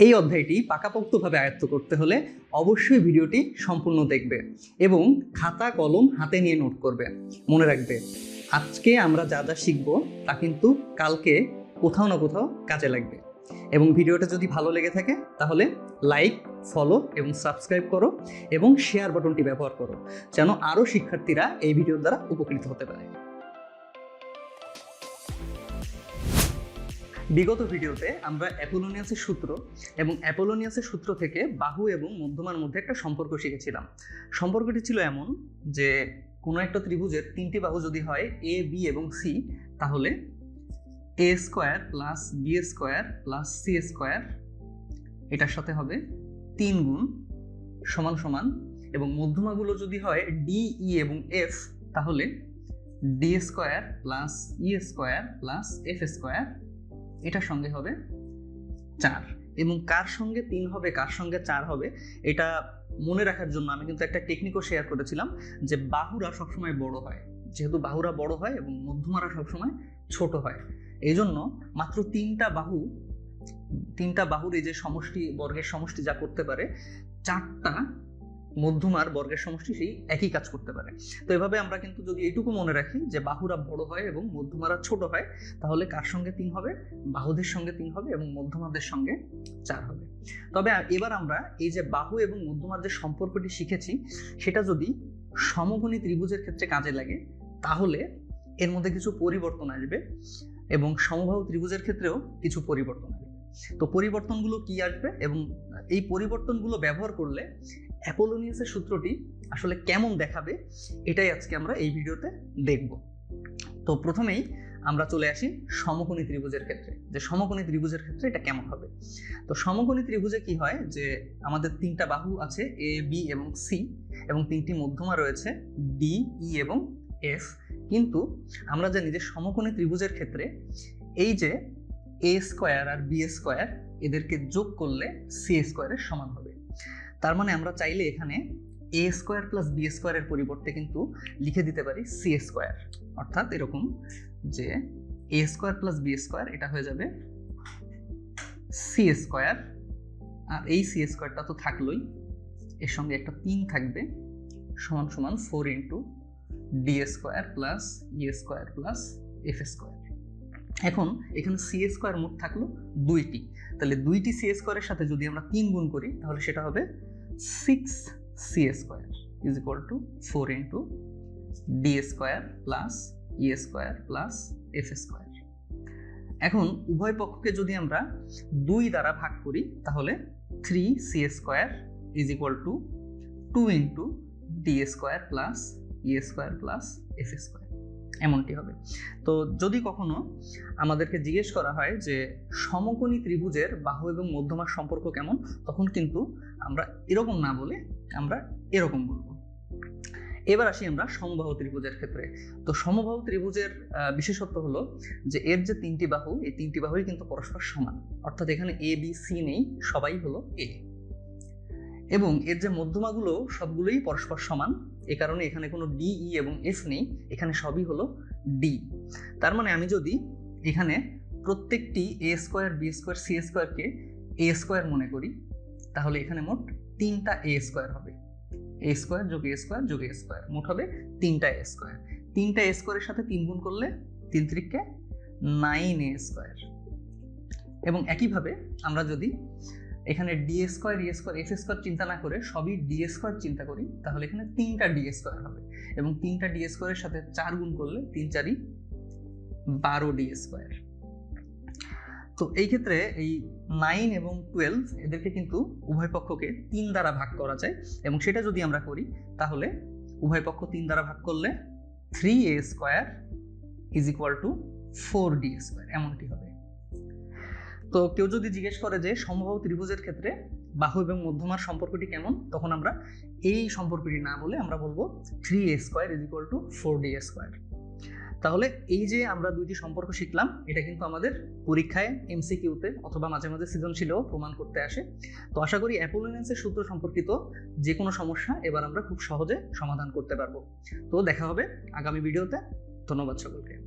এই অধ্যায়টি পাকাপোক্তভাবে আয়ত্ত করতে হলে অবশ্যই ভিডিওটি সম্পূর্ণ দেখবে এবং খাতা, কলম হাতে নিয়ে নোট করবে। মনে রাখবে, আজকে আমরা যা যা শিখব তা কিন্তু কালকে কোথাও না কোথাও কাজে লাগবে। এবং ভিডিওটা যদি ভালো লেগে থাকে, তাহলে লাইক, ফলো এবং সাবস্ক্রাইব করো এবং শেয়ার বাটনটি ব্যবহার করো, যেন আরও শিক্ষার্থীরা এই ভিডিওর দ্বারা উপকৃত হতে পারে। বিগত ভিডিওতে আমরা অ্যাপোলোনিয়াসের সূত্র এবং অ্যাপোলোনিয়াসের সূত্র থেকে বাহু এবং মধ্যমার মধ্যে একটা সম্পর্ক শিখেছিলাম। সম্পর্কটি ছিল এমন যে কোনো একটা ত্রিভুজের তিনটি বাহু যদি হয় এ বি এবং সি তাহলে A square plus B square plus C square এটার সাথে হবে তিন গুণ সমান সমান এবং মধ্যমাগুলো যদি হয় ডি ই এবং এফ তাহলে D square plus E square plus F square এটার সঙ্গে হবে চার। এবং কার সঙ্গে? তিন হবে। কার সঙ্গে চার হবে? এটা মনে রাখার জন্য আমি কিন্তু একটা টেকনিকও শেয়ার করেছিলাম যে বাহুরা সবসময় বড় হয়। যেহেতু বাহুরা বড় হয় এবং মধ্যমারা সবসময় ছোট হয়। এই জন্য মাত্র তিনটা বাহু, তিনটা বাহুর এই যে সমষ্টি, বর্গের সমষ্টি যা করতে পারে, চারটা মধ্যমার বর্গের সমষ্টি সেই একই কাজ করতে পারে। তো এভাবে আমরা কিন্তু যদি এইটুকু মনে রাখি যে বাহুরা বড় হয় এবং মধ্যমারা ছোট হয়, তাহলে কার সঙ্গে তিন হবে? বাহুদের সঙ্গে তিন হবে এবং মধ্যমাদের সঙ্গে চার হবে। তবে এবার আমরা এই যে বাহু এবং মধ্যমার যে সম্পর্কটি শিখেছি, সেটা যদি সমকোণী ত্রিভুজের ক্ষেত্রে কাজে লাগে, তাহলে এর মধ্যে কিছু পরিবর্তন আসবে এবং সমবাহু ত্রিভুজের ক্ষেত্রেও কিছু পরিবর্তন আসবে। তো পরিবর্তনগুলো কি আসবে এবং এই পরিবর্তনগুলো ব্যবহার করলে অ্যাপোলোনিয়াসের সূত্রটি আসলে কেমন দেখাবে, এটাই আজকে আমরা এই ভিডিওতে দেখব। তো প্রথমেই আমরা চলে আসি সমকোণী ত্রিভুজের ক্ষেত্রে, যে সমকোণী ত্রিভুজের ক্ষেত্রে এটা কেমন হবে? তো সমকোণী ত্রিভুজে কি হয় যে আমাদের তিনটা বাহু আছে এ বি এবং সি এবং তিনটি মধ্যমা রয়েছে ডি ই এবং এফ কিন্তু আমরা জানি যে সমকোণী ত্রিভুজের ক্ষেত্রে এই যে এ স্কোয়ার আর বি স্কোয়ার এদেরকে যোগ করলে সি স্কোয়ারের সমান হবে। তার মানে আমরা চাইলে এখানে এ স্কোয়ার প্লাস বি স্কোয়ারের পরিবর্তে কিন্তু লিখে দিতে পারি সি স্কোয়ার অর্থাৎ এরকম যে A square plus B square এটা হয়ে যাবে সি স্কোয়ার আর এই সি স্কোয়ারটা তো থাকলোই, এর সঙ্গে একটা তিন থাকবে, সমান সমান four into D square plus E square plus F square এখন এখানে সি স্কোয়ার মোট থাকল দুইটি। তাহলে দুইটি সি স্কোয়ারের সাথে যদি আমরা তিন গুণ করি, তাহলে সেটা হবে six C square is equal to four into D square plus E square plus F square. এখন উভয় পক্ষকে যদি আমরা দুই দ্বারা ভাগ করি, তাহলে three C square is equal to two into D square plus E square plus F square. এমনটি হবে। তো যদি কখনো আমাদেরকে জিজ্ঞেস করা হয় যে সমকোণী ত্রিভুজের বাহু এবং মধ্যমার সম্পর্ক কেমন, তখন কিন্তু আমরা এরকম না বলে আমরা এরকম বলব। এবার আসি আমরা সমবাহু ত্রিভুজের ক্ষেত্রে। তো সমবাহু ত্রিভুজের বিশেষত্ব হলো যে এর যে তিনটি বাহু, এই তিনটি বাহুই কিন্তু পরস্পর সমান। অর্থাৎ এখানে এ বি সি নেই, সবাই হলো এ এবং এর যে মধ্যমাগুলো সবগুলোই পরস্পর সমান। এ কারণে এখানে কোনো ডি ই এবং এফ নেই, এখানে সবই হলো ডি তার মানে আমি যদি এখানে প্রত্যেকটি A square B square C স্কোয়ারকে এ স্কোয়ার মনে করি, তাহলে এখানে মোট তিনটা এ স্কোয়ার হবে। এ স্কোয়ার যোগ এ স্কোয়ার যোগ এ স্কোয়ার মোট হবে তিনটা এ স্কোয়ার তিনটা এ স্কোয়ারের সাথে তিন গুণ করলে তিন ত্রিককে নাইন এ স্কোয়ার এবং একইভাবে আমরা যদি এখানে D square E square F square চিন্তা না করে সবই ডি স্কোয়ার চিন্তা করি, তাহলে এখানে তিনটা ডি স্কোয়ার হবে। এবং তিনটা ডি স্কোয়ারের সাথে চার গুণ করলে তিন চারই বারো ডি স্কোয়ার তো এই ক্ষেত্রে এই নাইন এবং টুয়েলভ এদেরকে কিন্তু উভয় পক্ষকে তিন দ্বারা ভাগ করা যায়। এবং সেটা যদি আমরা করি, তাহলে উভয় পক্ষ তিন দ্বারা ভাগ করলে three A square is equal to four D square এমনটি হবে। তো কেউ যদি জিজ্ঞেস করে যে সমবাহু ত্রিভুজের ক্ষেত্রে বাহু এবং মধ্যমার সম্পর্কটি কেমন, তখন আমরা এই সম্পর্কটি না বলে আমরা বলব three A square is equal to four D A square তাহলে এই যে আমরা দুইটি সম্পর্ক শিখলাম, এটা কিন্তু আমাদের পরীক্ষায় এমসিকিউতে অথবা মাঝে মাঝে সৃজনশীলেও প্রমাণ করতে আসে। তো আশা করি অ্যাপোলোনেন্সের সূত্র সম্পর্কিত যে কোনো সমস্যা এবার আমরা খুব সহজে সমাধান করতে পারব। তো দেখা হবে আগামী ভিডিওতে। ধন্যবাদ সকলকে।